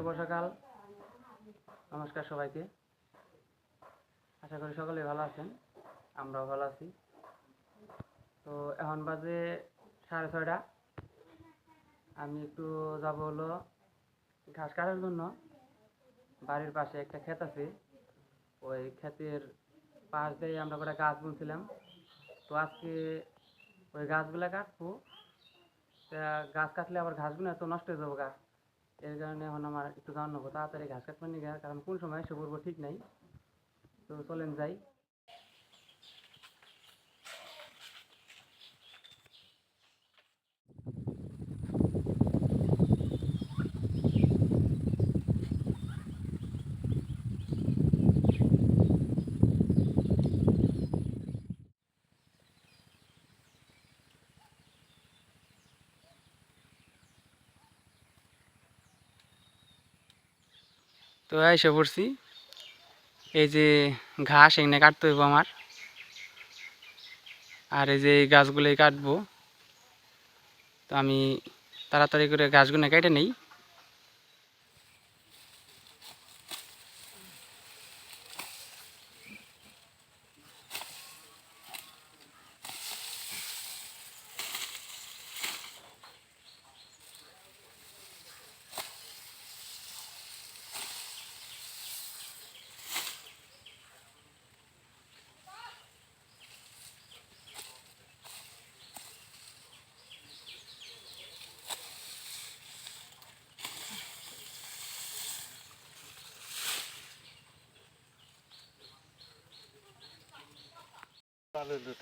সকাল। নমস্কার সবাইকে। আশা করি সকলেই ভালো আছেন। আমরাও ভালো আছি। তো এখন বাজে সাড়ে ছয়টা। আমি একটু যাব হলো ঘাস কাটার জন্য। বাড়ির পাশে একটা ক্ষেত আছে। ওই ক্ষেতের পাশ দিয়ে আমরা করে গাছ বুনছিলাম। তো আজকে ওই গাছগুলা কাটবো। তা গাছ কাটলে আবার ঘাসগুলো এত নষ্ট হয়ে যাব গাছ এর কারণে এখন আমার একটু জানানো তাড়াতাড়ি ঘাস কাটবেন কারণ কোন সময় এসে ঠিক নাই। তো চলেন যাই। তো এসে পড়ছি। এই যে ঘাস এখানে কাটতে হইব আমার। আর এই যে গাছগুলোই কাটবো। তো আমি তাড়াতাড়ি করে গাছগুলো কেটে নেই। ভালো হলো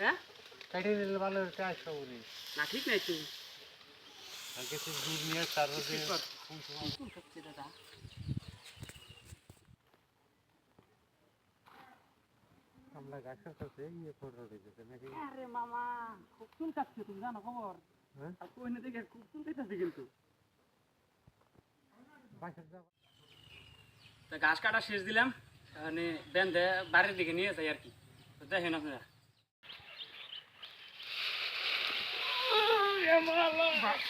হ্যাঁ? কাটিয়ে দিলে ভালো হলো টাইস খবরি না ঠিক নাই তুই আর কিছু দুধ নিয়ে তার মধ্যে দাদা? আমরা গাছের কাছে ইয়ে ফটো রেখেছে নাকি? আরে মামা খুব তুমি জানো খবর? হ্যাঁ? না দেখে খুব কিন্তু। তা ঘাস কাটা শেষ দিলাম মানে বেঁধে বাড়ির দিকে নিয়ে যাই আর কি। দেখেন আপনারা।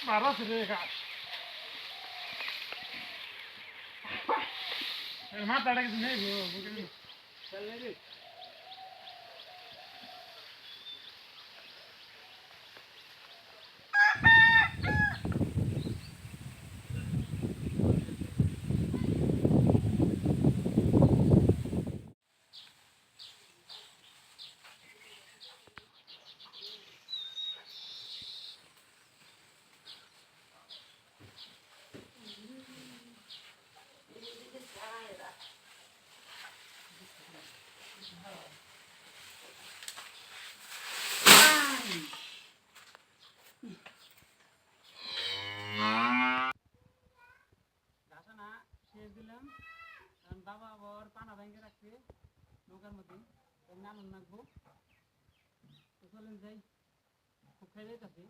বারো রে গাছ মাথাটা কিছু নেই ঘাসানা শেষ দিলাম কারণ বাবা আবার পানা ভেঙে রাখছে নৌকার মধ্যে। এমনি নাকবো তো চলেন যাই, খুব খাই যাইতেছি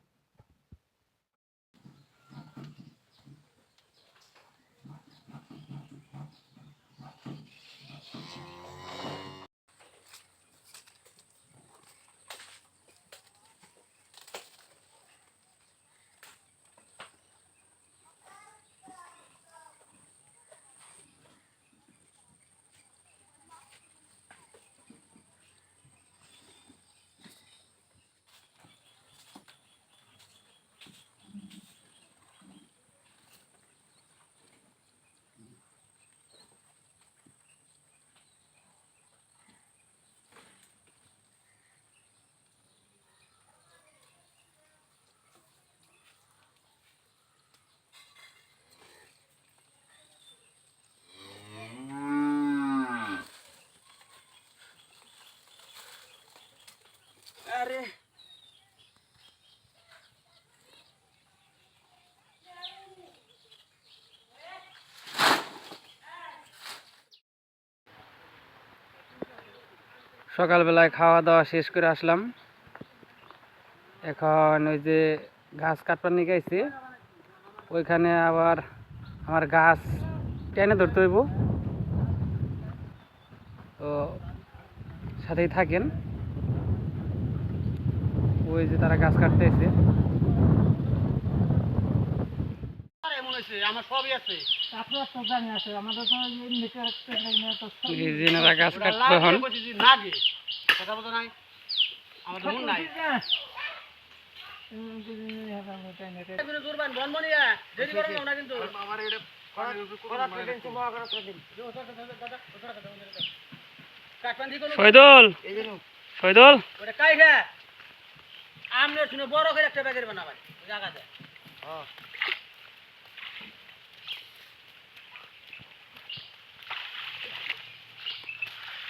আরে সকালবেলায় খাওয়া দাওয়া শেষ করে আসলাম। এখন ওই যে গাছ কাটবার নিয়ে গেছি। ওইখানে আবার আমার গাছ টেনে ধরতে হইব। তো সাথেই থাকেন। ওই যে তারা গাছ কাটতে এসে দিছে আমার সবই আছে। আপনার তো জানি আছে আমাদের তো এমনি তো এনারা গাছ লাগে বলছি যে নাগে কথা বলতো নাই। আমাদের মন নাই। না আমার দিকে শহীদুল! শহীদুল! ওটা কাই আমনে শুনে বড় করে একটা ব্যাগের বানাবাই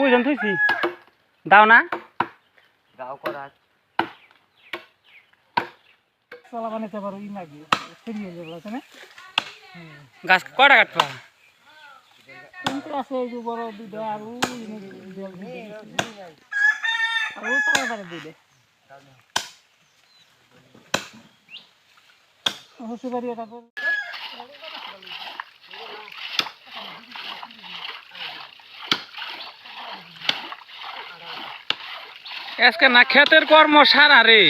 ওই জন থইছি দাও না। চলা বানাইতে পারো ই নাকি সেরিয়ে যাবে আছে না? গাছ কয়টা কাটবা কিন্তু আছে এই বড় দুইটা আর ওই দুইটা। আর ওই দুইটা হচ্ছে বাড়ি এটা করে আজকে না ক্ষেতের কর্ম সারা রে।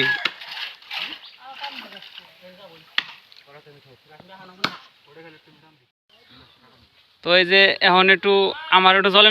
তো এই যে এখন একটু আমার একটু জলে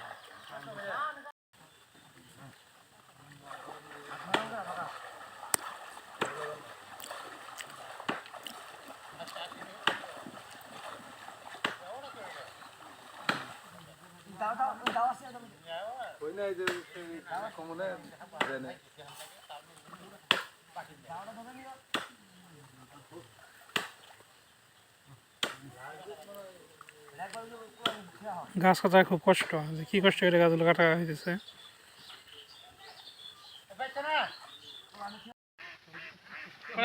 এটা বল গাছ কাটা খুব কষ্ট, যে কি কষ্ট করে গাছগুলো কাটা হইতেছে।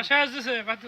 শেষ দিছে বাতু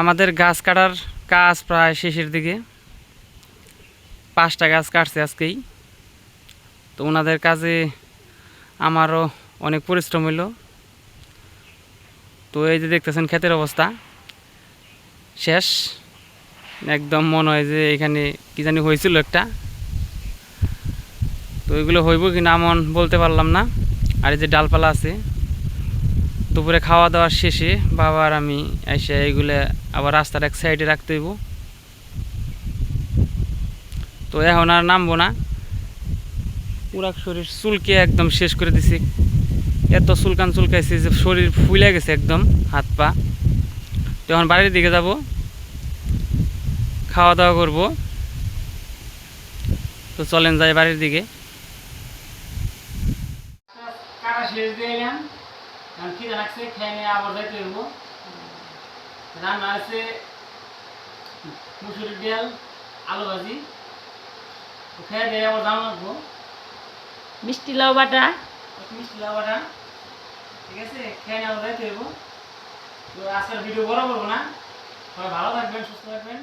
আমাদের গাছ কাটার কাজ প্রায় শেষের দিকে। পাঁচটা গাছ কাটছে আজকেই। তো ওনাদের কাজে আমারও অনেক পরিশ্রম হইল। তো এই যে দেখতেছেন ক্ষেতের অবস্থা। শেষ। একদম মনে হয় যে এখানে কি জানি হয়েছিল একটা। তো এগুলো হইব কি না মন বলতে পারলাম না। আর এই যে ডালপালা আছে দুপুরে খাওয়া দাওয়ার শেষে বাবা আর আমি এসে এইগুলো আবার রাস্তার এক সাইডে রাখতে হইব। তো এখন আর নামবো না। পুরা শরীর চুলকে একদম শেষ করে দিছি। এত চুলকান চুলকাইছে যে শরীর ফুলে গেছে একদম, হাত পা। তো এখন বাড়ির দিকে যাব। খাওয়া দাওয়া করব। তো চলেন যাই বাড়ির দিকে। কাটা শেষ দিয়ে এলাম এখন কি রাখছে খেয়ে নিয়ে আবার যাইতে হইব। রান্না আছে মুসুরির ডাল আলু ভাজি। খেয়ে দিয়ে আবার দাম লাগবো মিষ্টি লাউ বাটা। মিষ্টি লাউটা ঠিক আছে? খেয়ে নিয়ে আবার যাইতে হইব। তো আজকের ভিডিও বড় করব না। সবাই ভালো থাকবেন সুস্থ থাকবেন।